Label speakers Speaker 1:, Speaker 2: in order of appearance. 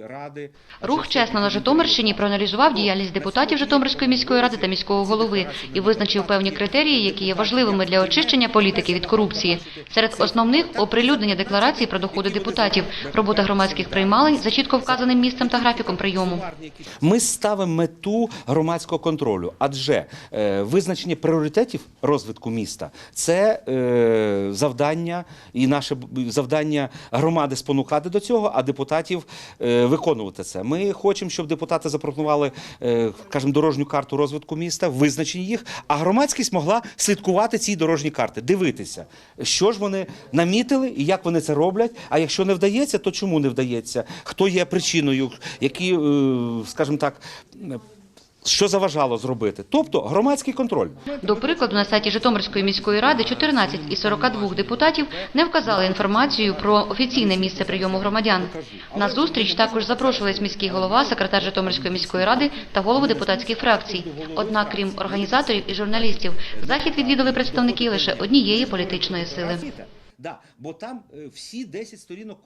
Speaker 1: ради.
Speaker 2: Рух чесно на Житомирщині проаналізував діяльність депутатів Житомирської міської ради та міського голови і визначив певні критерії, які є важливими для очищення політики від корупції. Серед основних оприлюднення декларацій про доходи депутатів, робота громадських приймалень за чітко вказаним місцем та графіком прийому.
Speaker 1: Ми ставимо мету громадського контролю, адже е, визначення пріоритетів розвитку міста це е, завдання і наше завдання громади спонукати до цього, а депутатів е, виконувати це. Ми хочемо, щоб депутати запропонували, е, скажімо, дорожню карту розвитку міста, визначені їх, а громадськість могла слідкувати ці дорожні карти, дивитися, що ж вони намітили і як вони це роблять. А якщо не вдається, то чому не вдається? Хто є причиною, які, е, скажімо так, що заважало зробити? Тобто громадський контроль.
Speaker 2: До прикладу, на сайті Житомирської міської ради 14 із 42 депутатів не вказали інформацію про офіційне місце прийому громадян. На зустріч також запрошувались міський голова, секретар Житомирської міської ради та голови депутатських фракцій. Однак, крім організаторів і журналістів, захід відвідали представники лише однієї політичної сили.
Speaker 1: Да, бо там е, всі 10 сторінок